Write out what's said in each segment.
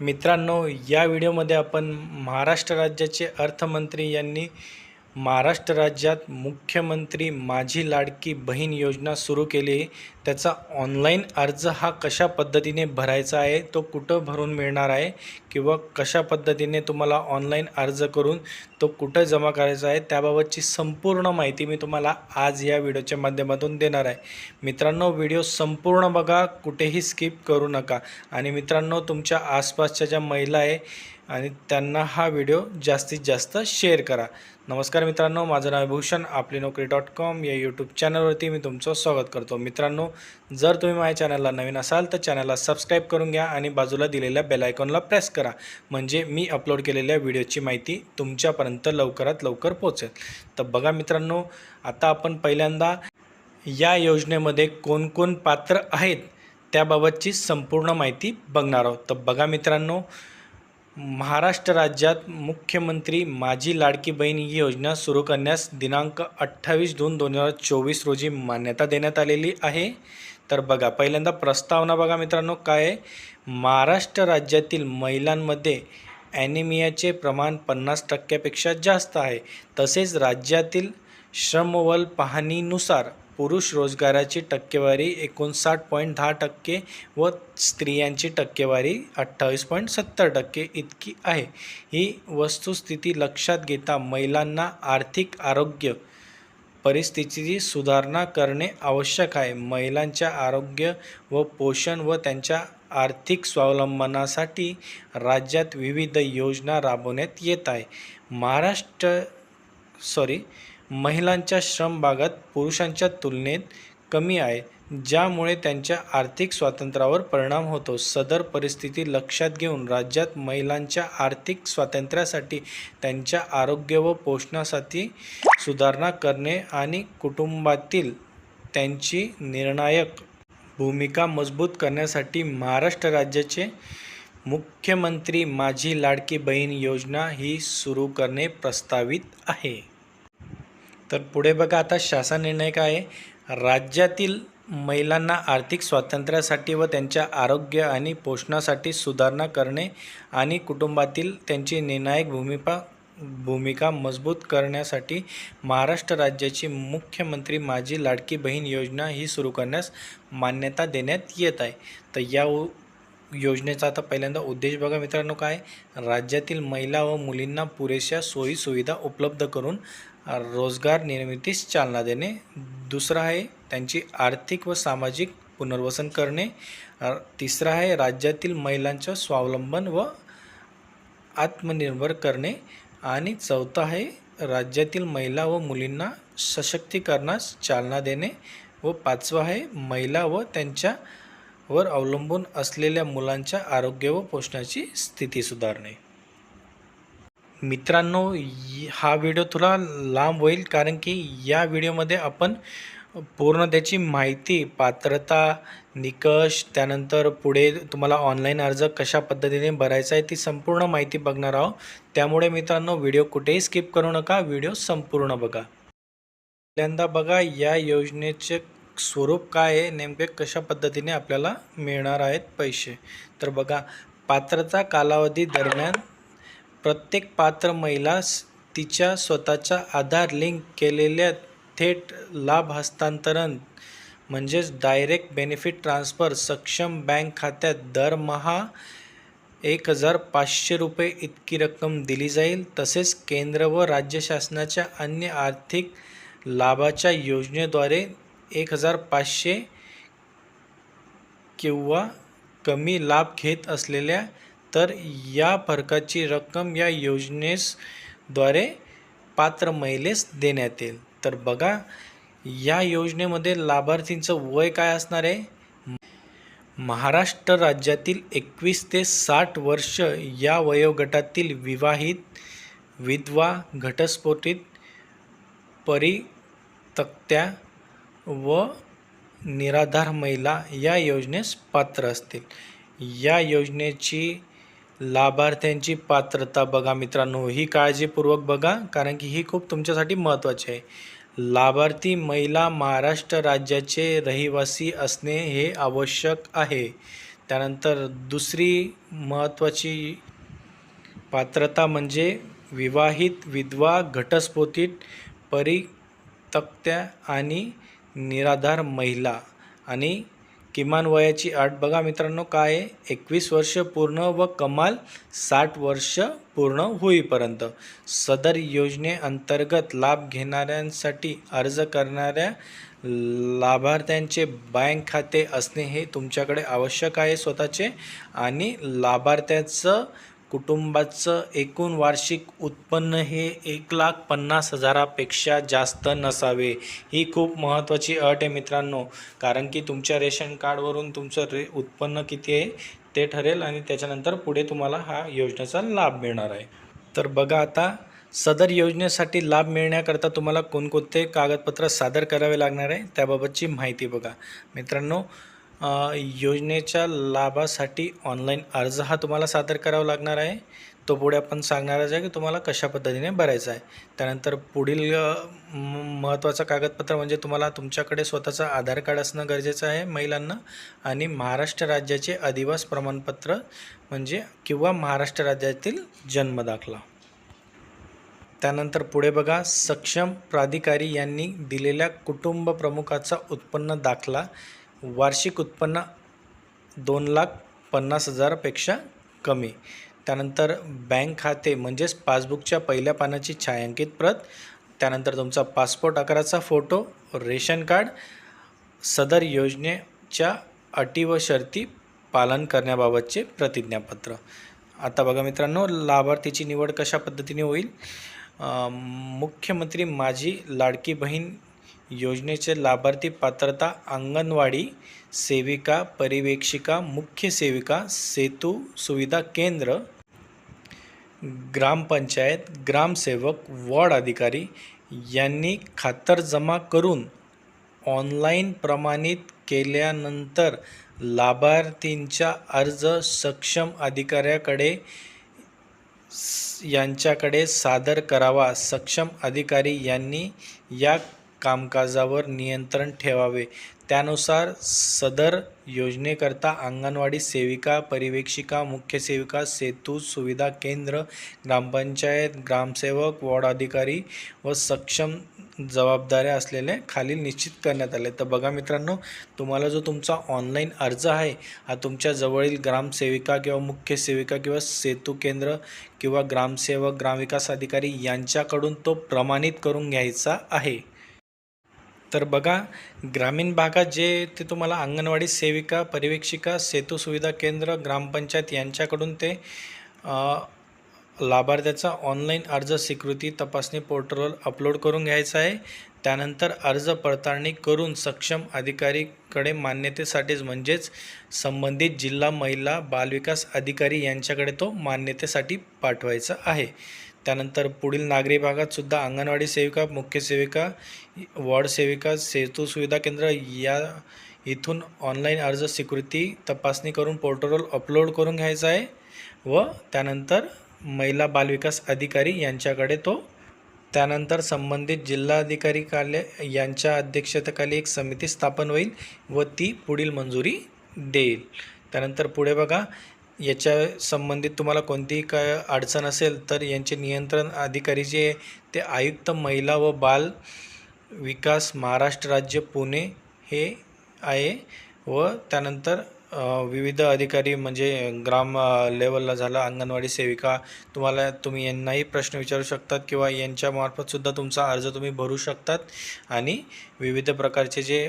मित्रांनो या व्हिडिओमध्ये आपण महाराष्ट्र राज्याचे अर्थमंत्री यांनी महाराष्ट्र राज्यात मुख्यमंत्री माझी लाडकी बहीण योजना सुरू केली. आहे त्याचा ऑनलाईन अर्ज हा कशा पद्धतीने भरायचा आहे तो कुठं भरून मिळणार आहे किंवा कशा पद्धतीने तुम्हाला ऑनलाईन अर्ज करून तो कुठं जमा करायचा आहे त्याबाबतची संपूर्ण माहिती मी तुम्हाला आज या व्हिडिओच्या माध्यमातून देणार आहे. मित्रांनो व्हिडिओ संपूर्ण बघा कुठेही स्किप करू नका. आणि मित्रांनो तुमच्या आसपासच्या ज्या महिला आहे आणि त्यांना हा व्हिडिओ जास्तीत जास्त शेअर करा. नमस्कार मित्रांनो माझं नाव भूषण आपली नोकरी डॉट कॉम या यूट्यूब चॅनलवरती मी तुमचं स्वागत करतो. मित्रांनो जर तुम्ही माझ्या चॅनलला नवीन असाल तर चॅनलला सबस्क्राईब करून घ्या आणि बाजूला दिलेल्या बेलायकॉनला प्रेस करा. म्हणजे मी अपलोड केलेल्या व्हिडिओची माहिती तुमच्यापर्यंत लवकरात लवकर पोहोचेल. तर बघा मित्रांनो आता आपण पहिल्यांदा या योजनेमध्ये कोणकोण पात्र आहेत त्याबाबतची संपूर्ण माहिती बघणार आहोत. तर बघा मित्रांनो महाराष्ट्र राज्यात मुख्यमंत्री माझी लाडकी बहीण ही योजना सुरू करण्यास दिनांक अठ्ठावीस दोन दोन हजार चोवीस रोजी मान्यता देण्यात आलेली आहे. तर बघा पहिल्यांदा प्रस्तावना बघा मित्रांनो काय आहे. महाराष्ट्र राज्यातील महिलांमध्ये ॲनिमियाचे प्रमाण पन्नास टक्क्यापेक्षा जास्त आहे. तसेच राज्यातील श्रमवल पाहणीनुसार पुरुष रोजगाराची टक्केवारी एकोणसाठ पॉईंट दहा टक्के व स्त्रियांची टक्केवारी अठ्ठावीस पॉईंट सत्तर टक्के इतकी आहे. ही वस्तुस्थिती लक्षात घेता महिलांना आर्थिक आरोग्य परिस्थितीची सुधारणा करणे आवश्यक आहे. महिलांच्या आरोग्य व पोषण व त्यांच्या आर्थिक स्वावलंबनासाठी राज्यात विविध योजना राबवण्यात येत आहे. महाराष्ट्र सॉरी महिलांच्या श्रमबागात पुरुषांच्या तुलनेत कमी आहे ज्यामुळे त्यांच्या आर्थिक स्वातंत्र्यावर परिणाम होतो. सदर परिस्थिती लक्षात घेऊन राज्यात महिलांच्या आर्थिक स्वातंत्र्यासाठी त्यांच्या आरोग्य व पोषणासाठी सुधारणा करणे आणि कुटुंबातील त्यांची निर्णायक भूमिका मजबूत करण्यासाठी महाराष्ट्र राज्याचे मुख्यमंत्री माझी लाडकी बहीण योजना ही सुरू करणे प्रस्तावित आहे. तर पुढे बघा आता शासन निर्णय काय आहे? राज्यातील महिलांना आर्थिक स्वातंत्र्यासाठी व त्यांच्या आरोग्य आणि पोषणासाठी सुधारणा करणे आणि कुटुंबातील त्यांची निर्णायक भूमिका भूमिका मजबूत करण्यासाठी महाराष्ट्र राज्याची मुख्यमंत्री माझी लाडकी बहीण योजना ही सुरू करण्यास मान्यता देण्यात येत आहे. तर या योजनेचा आता पहिल्यांदा उद्देश बघा मित्रांनो काय राज्यातील महिला व मुलींना पुरेशा सोयीसुविधा उपलब्ध करून रोजगार निर्मितीस चालना देणे. दुसरं आहे त्यांची आर्थिक व सामाजिक पुनर्वसन करणे. तिसरं आहे राज्यातील महिलांचं स्वावलंबन व आत्मनिर्भर करणे. आणि चौथं आहे राज्यातील महिला व मुलींना सशक्तीकरणास चालना देणे. व पाचवं आहे महिला व त्यांच्या वर अवलंबून असलेल्या मुलांच्या आरोग्य व पोषणाची स्थिती सुधारणे. मित्रांनो हा व्हिडिओ थोडा लांब होईल कारण की या व्हिडिओमध्ये आपण पूर्ण त्याची माहिती पात्रता निकष त्यानंतर पुढे तुम्हाला ऑनलाईन अर्ज कशा पद्धतीने भरायचा आहे ती संपूर्ण माहिती बघणार आहोत. त्यामुळे मित्रांनो व्हिडिओ कुठेही स्किप करू नका व्हिडिओ संपूर्ण बघा. पहिल्यांदा बघा या योजनेचे स्वरूप काय आहे नेमके कशा पद्धतीने आपल्याला मिळणार आहेत पैसे? तर बघा पात्रता कालावधी दरम्यान प्रत्येक पात्र महिला तिच्या स्वतःच्या आधार लिंक केलेल्या थेट लाभ हस्तांतरण म्हणजेच डायरेक्ट बेनिफिट ट्रान्सफर सक्षम बँक खात्यात दरमहा एक हजार पाचशे रुपये इतकी रक्कम दिली जाईल. तसेच केंद्र व राज्य शासनाच्या अन्य आर्थिक लाभाच्या योजनेद्वारे एक हजार पाचशे किंवा कमी लाभ घेत असलेल्या तर या फरकाची रक्कम या योजनेसद्वारे पात्र महिलेस देण्यात येईल. तर बघा या योजनेमध्ये लाभार्थींचं वय काय असणार आहे? महाराष्ट्र राज्यातील एकवीस ते साठ वर्ष या वयोगटातील विवाहित विधवा घटस्फोटित परितक्त्या व निराधार महिला या योजनेस पात्र असतील. या योजनेची लाभार्थ्यांची पात्रता बघा मित्रांनो ही काळजीपूर्वक बघा कारण की ही खूप तुमच्यासाठी महत्त्वाची आहे. लाभार्थी महिला महाराष्ट्र राज्याचे रहिवासी असणे हे आवश्यक आहे. त्यानंतर दुसरी महत्त्वाची पात्रता म्हणजे विवाहित विधवा घटस्फोटित परितक्त्या आणि निराधार महिला आणि किमान वयाची अट बघा मित्रांनो काय आहे? एकवीस वर्ष पूर्ण व कमाल साठ वर्ष पूर्ण होईपर्यंत. सदर योजनेअंतर्गत लाभ घेणाऱ्यांसाठी अर्ज करणाऱ्या लाभार्थ्यांचे बँक खाते असणे हे तुमच्याकडे आवश्यक आहे स्वतःचे. आणि लाभार्थ्याचं कुटुंबाचं एकूण वार्षिक उत्पन्न हे एक लाख पन्नास हजारापेक्षा जास्त नसावे. ही खूप महत्त्वाची अट आहे मित्रांनो. कारण की तुमच्या रेशन कार्डवरून तुमचं रे उत्पन्न किती आहे ते ठरेल आणि त्याच्यानंतर पुढे तुम्हाला हा योजनेचा लाभ मिळणार आहे. तर बघा आता सदर योजनेसाठी लाभ मिळण्याकरता तुम्हाला कोणकोणते कागदपत्र सादर करावे लागणार आहे त्याबाबतची माहिती बघा. मित्रांनो योजनेच्या लाभासाठी ऑनलाईन अर्ज हा तुम्हाला सादर करावा लागणार आहे. तो पुढे आपण सांगणारच आहे की तुम्हाला कशा पद्धतीने भरायचा आहे. त्यानंतर पुढील महत्त्वाचं कागदपत्र म्हणजे तुम्हाला तुमच्याकडे स्वतःचं आधार कार्ड असणं गरजेचं आहे महिलांना आणि महाराष्ट्र राज्याचे अधिवास प्रमाणपत्र म्हणजे किंवा महाराष्ट्र राज्यातील जन्मदाखला त्यानंतर पुढे बघा सक्षम प्राधिकारी यांनी दिलेल्या कुटुंब प्रमुखाचा उत्पन्न दाखला वार्षिक उत्पन्न दोन लाख पन्नास हजारापेक्षा कमी. त्यानंतर बँक खाते म्हणजेच पासबुकच्या पहिल्या पानाची छायांकित प्रत त्यानंतर तुमचा पासपोर्ट आकाराचा फोटो रेशन कार्ड सदर योजनेच्या अटी व शर्ती पालन करण्याबाबतचे प्रतिज्ञापत्र. आता बघा मित्रांनो लाभार्थीची निवड कशा पद्धतीने होईल? मुख्यमंत्री माझी लाडकी बहीण योजनेचे लाभार्थी पात्रता अंगणवाडी सेविका परिवेक्षिका मुख्य सेविका सेतू सुविधा केंद्र ग्रामपंचायत ग्रामसेवक वॉर्ड अधिकारी यांनी खातरजमा करून ऑनलाईन प्रमाणित केल्यानंतर लाभार्थींचा अर्ज सक्षम अधिकाऱ्याकडे यांच्याकडे सादर करावा. सक्षम अधिकारी यांनी या कामकाजावर नियंत्रण ठेवावे. त्यानुसार सदर योजनेकरता अंगणवाडी सेविका परिवेक्षिका मुख्य सेविका सेतू सुविधा केंद्र ग्रामपंचायत ग्रामसेवक वॉर्ड अधिकारी व सक्षम जबाबदाऱ्या असलेले खालील निश्चित करण्यात आले. तर बघा मित्रांनो तुम्हाला जो तुमचा ऑनलाईन अर्ज आहे हा तुमच्या जवळील ग्रामसेविका किंवा मुख्य सेविका किंवा सेतू केंद्र किंवा ग्रामसेवक ग्रामविकास अधिकारी यांच्याकडून तो प्रमाणित करून घ्यायचा आहे. तर बघा ग्रामीण भागात जे ते तुम्हाला अंगणवाडी सेविका परिवेक्षिका सेतू सुविधा केंद्र ग्रामपंचायत यांच्याकडून ते लाभार्थ्याचा ऑनलाईन अर्ज स्वीकृती तपासणी पोर्टलवर अपलोड करून घ्यायचा आहे. त्यानंतर अर्ज पडताळणी करून सक्षम अधिकारीकडे मान्यतेसाठीच म्हणजेच संबंधित जिल्हा महिला बालविकास अधिकारी यांच्याकडे तो मान्यतेसाठी पाठवायचा आहे. त्यानंतर पुढील नागरी भागात सुद्धा अंगणवाडी सेविका मुख्य सेविका वॉर्ड सेविका सेतू सुविधा केंद्र या इथून ऑनलाईन अर्ज स्वीकृती तपासणी करून पोर्टलवर अपलोड करून घ्यायचा आहे व त्यानंतर महिला बालविकास अधिकारी यांच्याकडे तो त्यानंतर संबंधित जिल्हाधिकारी कार्यालय यांच्या अध्यक्षतेखाली एक समिती स्थापन होईल व ती पुढील मंजुरी देईल. त्यानंतर पुढे बघा याच्या संबंधित तुम्हाला कोणतीही काय अडचण असेल तर यांचे नियंत्रण अधिकारी जे ते आयुक्त महिला व बाल विकास महाराष्ट्र राज्य पुणे हे आहे व त्यानंतर विविध अधिकारी म्हणजे ग्राम लेवलला झाला अंगणवाडी सेविका तुम्हाला तुम्ही यांनाही प्रश्न विचारू शकतात किंवा यांच्यामार्फत सुद्धा तुमचा अर्ज तुम्ही भरू शकतात आणि विविध प्रकारचे जे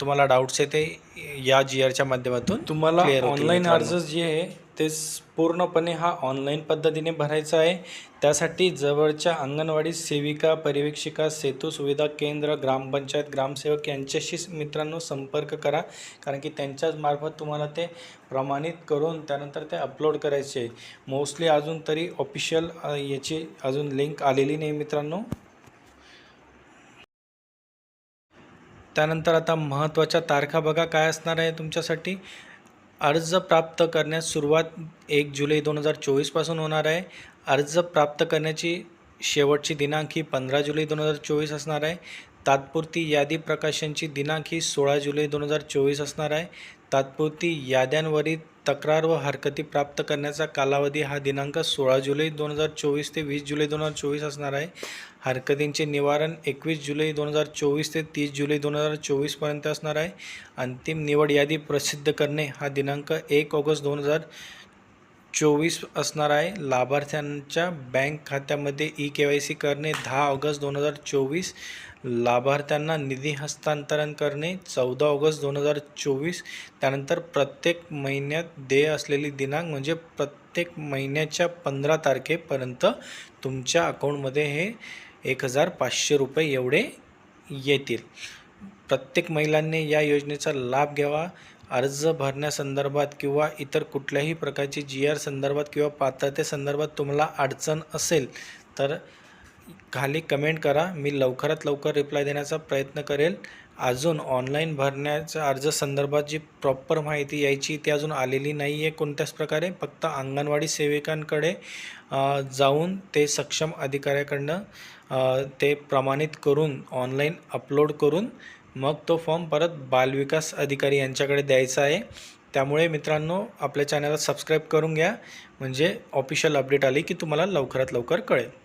तुम्हाला डाऊट्स आहे ते या जी आरच्या माध्यमातून तुम्हाला ऑनलाईन. अर्ज जे आहे ते पूर्णपणे हा ऑनलाईन पद्धतीने भरायचा आहे. त्यासाठी जवळच्या अंगणवाडी सेविका पर्यवेक्षिका सेतू सुविधा केंद्र ग्रामपंचायत ग्रामसेवक यांच्याशी मित्रांनो संपर्क करा. कारण की त्यांच्याच मार्फत तुम्हाला ते प्रमाणित करून त्यानंतर ते अपलोड करायचे. आहे मोस्टली अजून तरी ऑफिशियल याची अजून लिंक आलेली नाही मित्रांनो. त्यानंतर आता महत्त्वाच्या तारखा बघा काय असणार आहे तुमच्यासाठी? अर्ज प्राप्त करण्यास सुरुवात एक जुलै दोन हजार चोवीसपासून होणार आहे. अर्ज प्राप्त करण्याची शेवटची दिनांक ही पंधरा जुलै दोन हजार चोवीस असणार आहे. तात्पुरती यादी प्रकाशनची दिनांक ही सोळा जुलै दोन हजार चोवीस असणार आहे. तात्पुरती याद्यांवरील तक्रार व हरकती प्राप्त करण्याचा कालावधी हा दिनांक सोळा जुलै दोन हजार चोवीस ते वीस जुलै दोन हजार चोवीस असणार आहे. हरकतींचे निवारण एकवीस जुलै दोन हजार चोवीस ते तीस जुलै दोन हजार चोवीसपर्यंत असणार आहे. अंतिम निवड यादी प्रसिद्ध करणे हा दिनांक एक ऑगस्ट दोन हजार चोवीस असणार आहे. लाभार्थ्यांच्या बँक खात्यामध्ये ई के वाय सी करणे दहा ऑगस्ट दोन हजार चोवीस. लाभार्थ्यांना निधी हस्तांतरण करणे चौदा ऑगस्ट दोन हजार चोवीस. त्यानंतर प्रत्येक महिन्यात देय असलेली दिनांक म्हणजे प्रत्येक महिन्याच्या पंधरा तारखेपर्यंत तुमच्या अकाउंटमध्ये हे एक हजार पाचशे रुपये एवढे येतील. प्रत्येक महिलांनी या योजनेचा लाभ घ्यावा. अर्ज भरण्यासंदर्भात किंवा इतर कुठल्याही प्रकारची जी आर संदर्भात किंवा पात्रतेसंदर्भात तुम्हाला अडचण असेल तर खाली कमेंट करा. मी लवकरात लवकर रिप्लाय देण्याचा प्रयत्न करेल. अजून ऑनलाईन भरण्याच्या अर्ज संदर्भात जी प्रॉपर माहिती यायची ती अजून आलेली नाही आहे कोणत्याच प्रकारे. फक्त अंगणवाडी सेविकांकडे जाऊन ते सक्षम अधिकाऱ्याकडनं ते प्रमाणित करून ऑनलाईन अपलोड करून मग तो फॉर्म परत बालविकास अधिकारी यांच्याकडे द्यायचा आहे. त्यामुळे मित्रांनो आपल्या चॅनलला सबस्क्राईब करून घ्या. म्हणजे ऑफिशियल अपडेट आली की तुम्हाला लवकरात लवकर कळेल.